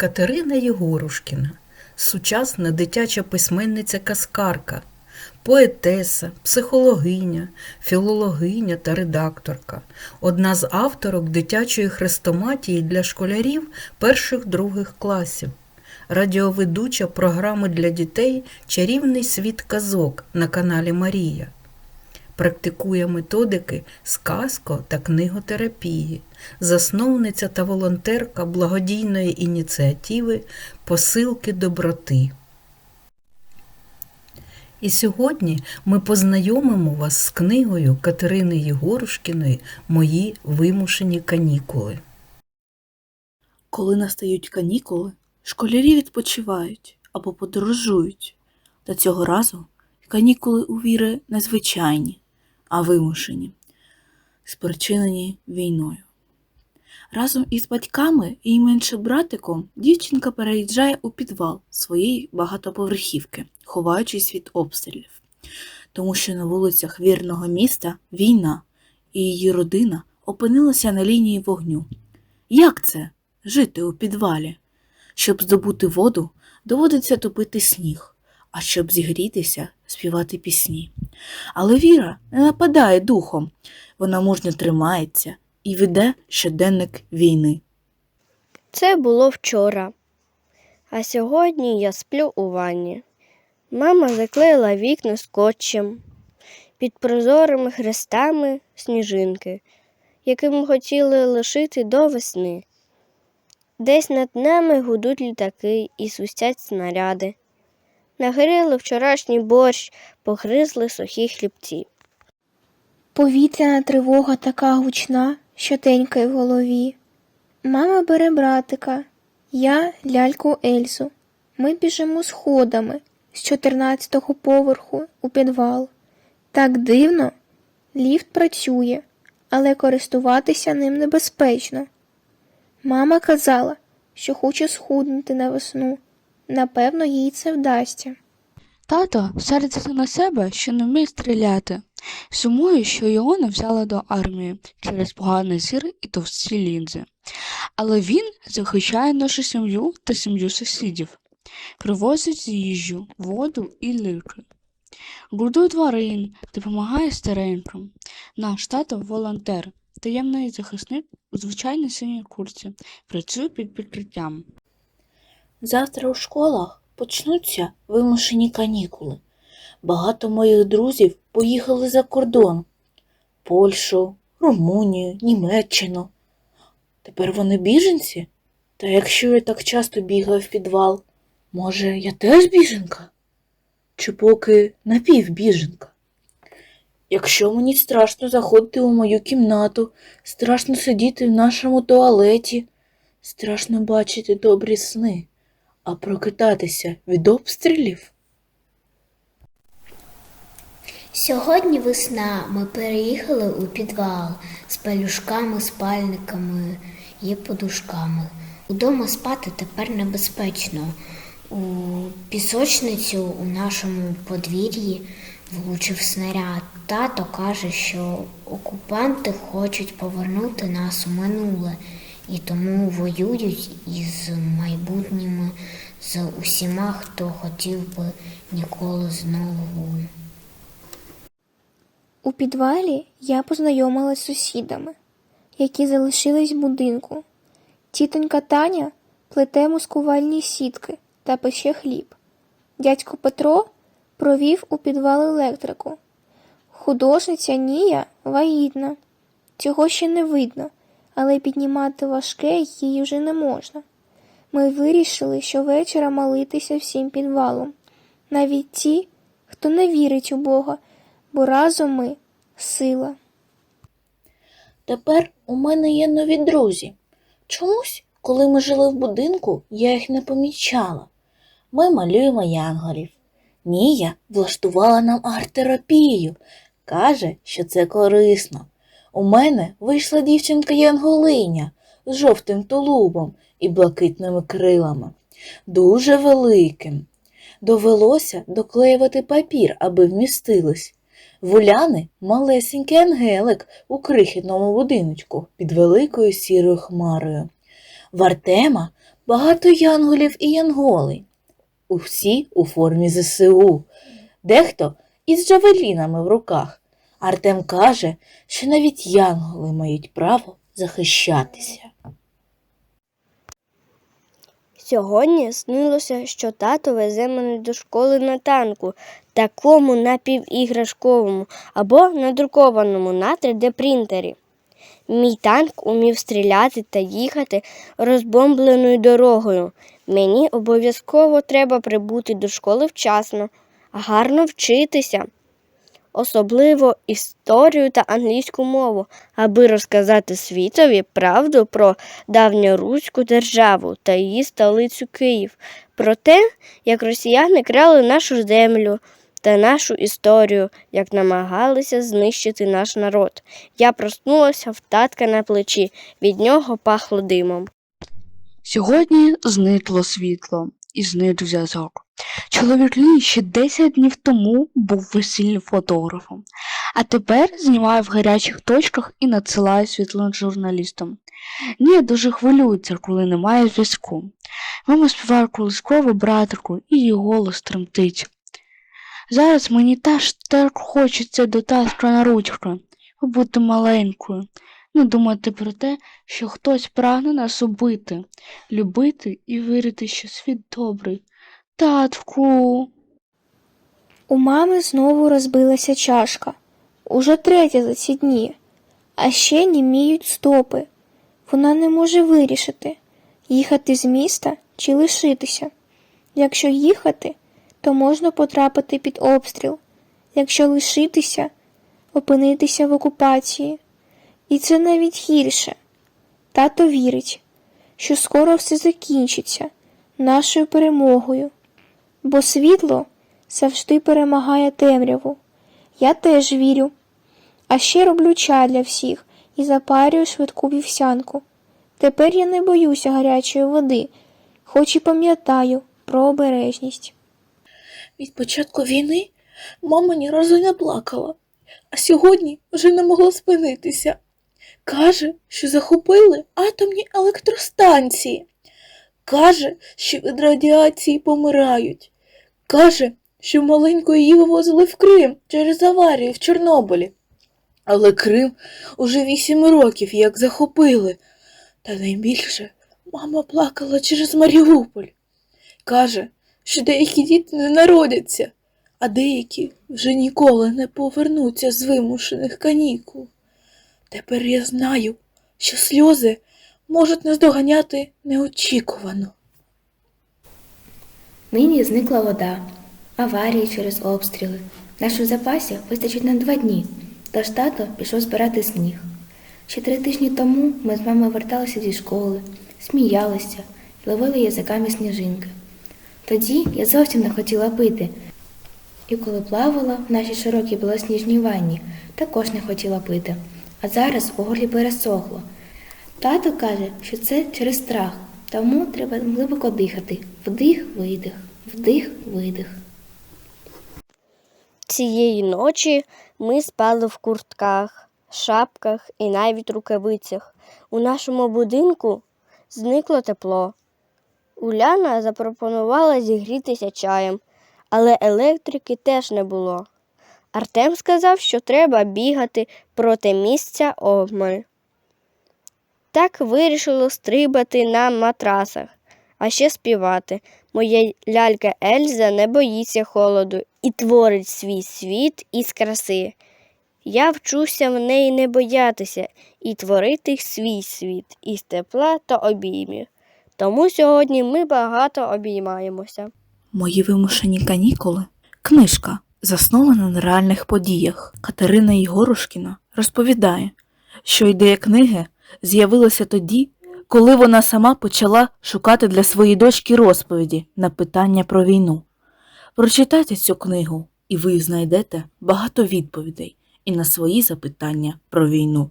Катерина Єгорушкіна, сучасна дитяча письменниця-каскарка, поетеса, психологиня, філологиня та редакторка, одна з авторок дитячої хрестоматії для школярів перших-других класів, радіоведуча програми для дітей Чарівний світ казок на каналі Марія. Практикує методики сказко та книготерапії, засновниця та волонтерка благодійної ініціативи Посилки доброти. І сьогодні ми познайомимо вас з книгою Катерини Єгорушкіної Мої вимушені канікули. Коли настають канікули, школярі відпочивають або подорожують. Та цього разу канікули у Віри не звичайні, а вимушені, спричинені війною. Разом із батьками і меншим братиком дівчинка переїжджає у підвал своєї багатоповерхівки, ховаючись від обстрілів, тому що на вулицях вірного міста війна, і її родина опинилася на лінії вогню. Як це жити у підвалі? Щоб здобути воду, доводиться топити сніг, а щоб зігрітися, співати пісні. Але Віра не нападає духом, вона мужньо тримається і веде щоденник війни. Це було вчора. А сьогодні я сплю у ванні. Мама заклеїла вікна скотчем під прозорими хрестами сніжинки, які ми хотіли лишити до весни. Десь над нами гудуть літаки і свистять снаряди. Нагріли вчорашній борщ, погризли сухі хлібці. Повітряна тривога така гучна, що тенькає в голові. Мама бере братика, я ляльку Ельзу. Ми біжимо сходами з 14-го поверху у підвал. Так дивно, ліфт працює, але користуватися ним небезпечно. Мама казала, що хоче схуднути на весну. Напевно, їй це вдасться. Тато сердиться на себе, що не вміє стріляти. Сумує, що його не взяли до армії через поганий зір і товсті лінзи. Але він захищає нашу сім'ю та сім'ю сусідів, привозить їжу, воду і ліки. Годує тварин, допомагає стареньким. Наш тато волонтер, таємний захисник у звичайній синій курці, працює під прикриттям. Завтра у школах почнуться вимушені канікули. Багато моїх друзів поїхали за кордон Польщу, Румунію, Німеччину. Тепер вони біженці? Та якщо я так часто бігаю в підвал, може, я теж біженка? Чи поки напівбіженка? Якщо мені страшно заходити у мою кімнату, страшно сидіти в нашому туалеті, страшно бачити добрі сни, а прокидатися від обстрілів? Сьогодні весна. Ми переїхали у підвал з пелюшками, спальниками і подушками. Удома спати тепер небезпечно. У пісочницю у нашому подвір'ї влучив снаряд. Тато каже, що окупанти хочуть повернути нас у минуле і тому воюють із майбутніми з усіма, хто хотів би ніколи знову. У підвалі я познайомилась з сусідами, які залишились в будинку. Тітонька Таня плете маскувальні сітки та пече хліб. Дядько Петро провів у підвал електрику. Художниця Нія вагітна. Цього ще не видно, але піднімати важке їй вже не можна. Ми вирішили щовечора молитися всім підвалом, навіть ті, хто не вірить у Бога, бо разом ми сила. Тепер у мене є нові друзі. Чомусь, коли ми жили в будинку, я їх не помічала. Ми малюємо янголів. Нія влаштувала нам арт-терапію. Каже, що це корисно. У мене вийшла дівчинка Янголиня з жовтим тулубом і блакитними крилами, дуже великим. Довелося доклеювати папір, аби вмістились. В Уляни малесенький ангелик у крихітному будиночку під великою сірою хмарою. В Артема багато янголів і янголень. Усі у формі ЗСУ, дехто із джавелінами в руках. Артем каже, що навіть янголи мають право захищатися. Сьогодні снилося, що тато везе мене до школи на танку, такому напівіграшковому або надрукованому на 3D-принтері. Мій танк умів стріляти та їхати розбомбленою дорогою. Мені обов'язково треба прибути до школи вчасно, гарно вчитися, особливо історію та англійську мову, аби розказати світові правду про давньоруську державу та її столицю Київ, про те, як росіяни крали нашу землю та нашу історію, як намагалися знищити наш народ. Я проснулася в татка на плечі, від нього пахло димом. Сьогодні зникло світло і зник зв'язок. Чоловік Лі ще 10 днів тому був весільним фотографом, а тепер знімає в гарячих точках і надсилає світлин журналістам. Ні, дуже хвилюється, коли немає зв'язку. Мама співає колискову братику, і її голос тремтить. Зараз мені теж так хочеться до татка на ручку, побути маленькою, не думати про те, що хтось прагне нас убити, любити і вірити, що світ добрий. Татку. У мами знову розбилася чашка. Уже третя за ці дні. А ще німіють стопи. Вона не може вирішити, їхати з міста чи лишитися. Якщо їхати, то можна потрапити під обстріл. Якщо лишитися, опинитися в окупації. І це навіть гірше. Тато вірить, що скоро все закінчиться нашою перемогою, бо світло завжди перемагає темряву. Я теж вірю. А ще роблю чай для всіх і запарюю швидку вівсянку. Тепер я не боюся гарячої води, хоч і пам'ятаю про обережність. Від початку війни мама ні разу не плакала, а сьогодні вже не могла спинитися. Каже, що захопили атомні електростанції. Каже, що від радіації помирають. Каже, що маленьку її вивозили в Крим через аварію в Чорнобилі. Але Крим уже вісім років як захопили. Та найбільше мама плакала через Маріуполь. Каже, що деякі діти не народяться, а деякі вже ніколи не повернуться з вимушених канікул. Тепер я знаю, що сльози можуть наздоганяти неочікувано. Нині зникла вода, аварії через обстріли. Наших запасів вистачить на два дні, тож тато пішов збирати сніг. Ще три тижні тому ми з мамою верталися зі школи, сміялися і ловили язиками сніжинки. Тоді я зовсім не хотіла пити, і коли плавала в нашій широкій білосніжній ванні, також не хотіла пити. А зараз у горлі пересохло. Тато каже, що це через страх, тому треба глибоко дихати. Вдих, видих, вдих, видих. Цієї ночі ми спали в куртках, шапках і навіть рукавицях. У нашому будинку зникло тепло. Уляна запропонувала зігрітися чаєм, але електрики теж не було. Артем сказав, що треба бігати проти місця обмаль. Так вирішило стрибати на матрасах, а ще співати. Моя лялька Ельза не боїться холоду і творить свій світ із краси. Я вчуся в неї не боятися і творити свій світ із тепла та обіймів. Тому сьогодні ми багато обіймаємося. Мої вимушені канікули книжка, заснована на реальних подіях. Катерина Єгорушкіна розповідає, що ідея книги з'явилася тоді, коли вона сама почала шукати для своєї дочки розповіді на питання про війну. Прочитайте цю книгу, і ви знайдете багато відповідей і на свої запитання про війну.